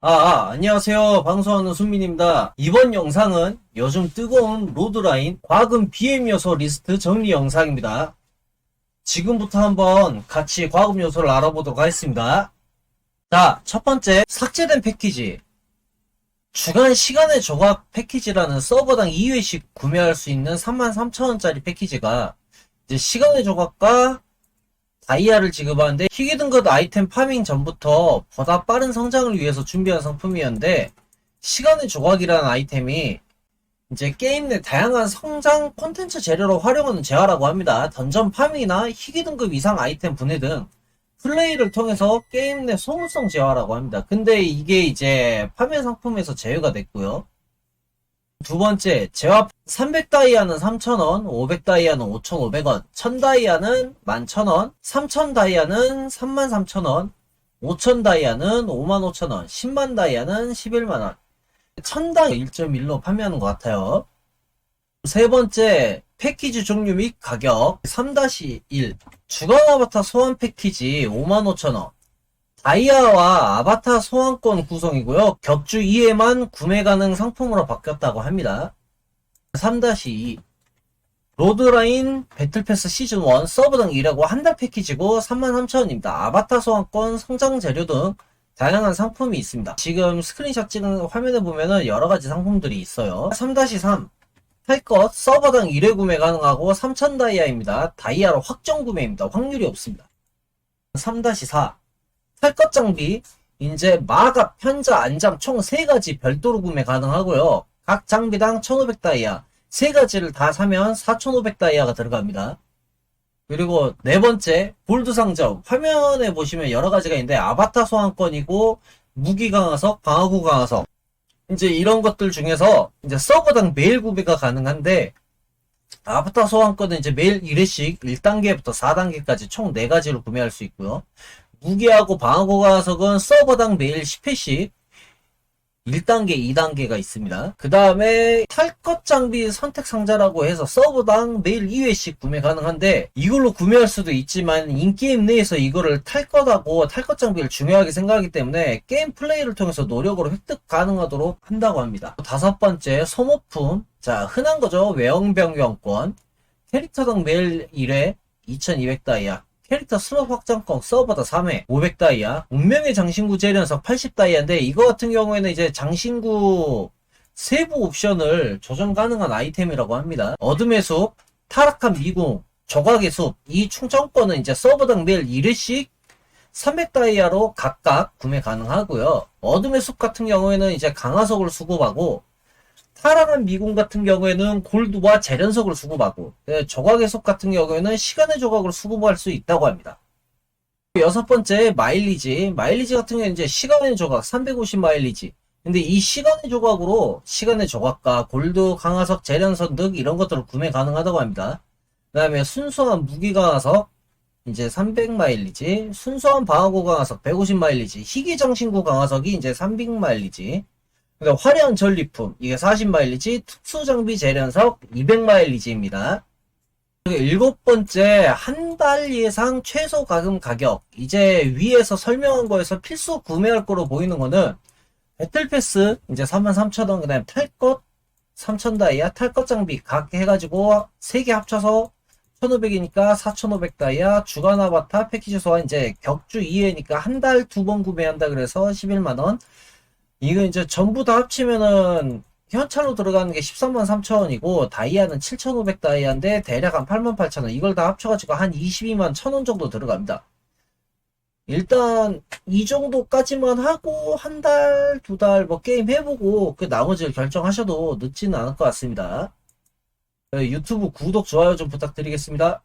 아, 아, 안녕하세요. 방송하는 순민입니다. 이번 영상은 요즘 뜨거운 로드라인 과금 BM 요소 리스트 정리 영상입니다. 지금부터 한번 같이 과금 요소를 알아보도록 하겠습니다. 자, 첫 번째, 삭제된 패키지. 주간 시간의 조각 패키지라는 서버당 2회씩 구매할 수 있는 33,000원짜리 패키지가 이제 시간의 조각과 다이아를 지급하는데 희귀 등급 아이템 파밍 전부터 보다 빠른 성장을 위해서 준비한 상품이었는데 시간의 조각이라는 아이템이 이제 게임 내 다양한 성장 콘텐츠 재료로 활용하는 재화라고 합니다. 던전 파밍이나 희귀 등급 이상 아이템 분해 등 플레이를 통해서 게임 내 소모성 재화라고 합니다. 근데 이게 이제 파면 상품에서 제외가 됐고요. 두 번째, 재화 300다이아는 3,000원, 500다이아는 5,500원, 1000다이아는 11,000원, 3000다이아는 33,000원, 5000다이아는 55,000원, 10만 다이아는 11만원. 1000당 1.1로 판매하는 것 같아요. 세 번째, 패키지 종류 및 가격 3-1 주간 아바타 소환 패키지 55,000원 다이아와 아바타 소환권 구성이고요. 격주 2회만 구매 가능 상품으로 바뀌었다고 합니다. 3-2 로드라인 배틀패스 시즌1 서브 등 2라고 한 달 패키지고 33,000원입니다. 아바타 소환권, 성장 재료 등 다양한 상품이 있습니다. 지금 스크린샷 찍은 화면에 보면은 여러 가지 상품들이 있어요. 3-3 할것 서버당 1회 구매 가능하고 3,000 다이아입니다. 다이아로 확정 구매입니다. 확률이 없습니다. 3-4 탈것 장비 이제 마갑, 현자, 안장 총 3가지 별도로 구매 가능하고요. 각 장비당 1500 다이아 3가지를 다 사면 4500 다이아가 들어갑니다. 그리고 네 번째 골드 상점 화면에 보시면 여러 가지가 있는데 아바타 소환권이고 무기 강화석, 방어구 강화석 이제 이런 것들 중에서 이제 서버당 매일 구매가 가능한데 아바타 소환권은 이제 매일 1회씩 1단계부터 4단계까지 총 4가지로 구매할 수 있고요. 무기하고 방어구 가석은 서버당 매일 10회씩 1단계, 2단계가 있습니다. 그 다음에 탈것 장비 선택 상자라고 해서 서버당 매일 2회씩 구매 가능한데 이걸로 구매할 수도 있지만 인게임 내에서 이거를 탈것하고 탈것 장비를 중요하게 생각하기 때문에 게임 플레이를 통해서 노력으로 획득 가능하도록 한다고 합니다. 다섯 번째 소모품 자 흔한 거죠 외형변경권 캐릭터당 매일 1회 2200다이아 캐릭터 슬롯 확장권 서버다 3회. 500다이아. 운명의 장신구 재련석 80다이아인데 이거 같은 경우에는 이제 장신구 세부 옵션을 조정 가능한 아이템이라고 합니다. 어둠의 숲 타락한 미궁 조각의 숲 이 충전권은 이제 서버당 매일 1회씩 300다이아로 각각 구매 가능하고요. 어둠의 숲 같은 경우에는 이제 강화석을 수급하고 타락한 미궁 같은 경우에는 골드와 재련석을 수급하고 예, 조각의 속 같은 경우에는 시간의 조각을 수급할 수 있다고 합니다. 여섯 번째 마일리지. 마일리지 같은 경우는 이제 시간의 조각 350 마일리지. 근데 이 시간의 조각으로 시간의 조각과 골드 강화석 재련석 등 이런 것들을 구매 가능하다고 합니다. 그 다음에 순수한 무기 강화석 이제 300 마일리지. 순수한 방어구 강화석 150 마일리지. 희귀 장신구 강화석이 이제 300 마일리지 그러니까 화려한 전리품 이게 40마일리지 특수 장비 재련석 200마일리지입니다. 그리고 일곱 번째 한달 예상 최소 가금 가격 이제 위에서 설명한 거에서 필수 구매할 거로 보이는 거는 배틀패스 이제 33,000원 그다음에 탈것 3,000 다이아 탈것 장비 각 해가지고 3개 합쳐서 1,500이니까 4,500 다이아 주간 아바타 패키지 소환 이제 격주 2회니까 한 달 두 번 구매한다 그래서 11만원 이거 이제 전부 다 합치면은 현찰로 들어가는 게 13만 3천 원이고 다이아는 7,500 다이아인데 대략 한 8만 8천 원 이걸 다 합쳐가지고 한 22만 1천 원 정도 들어갑니다. 일단 이 정도까지만 하고 한 달, 두 달 뭐 게임 해보고 그 나머지를 결정하셔도 늦지는 않을 것 같습니다. 네, 유튜브 구독, 좋아요 좀 부탁드리겠습니다.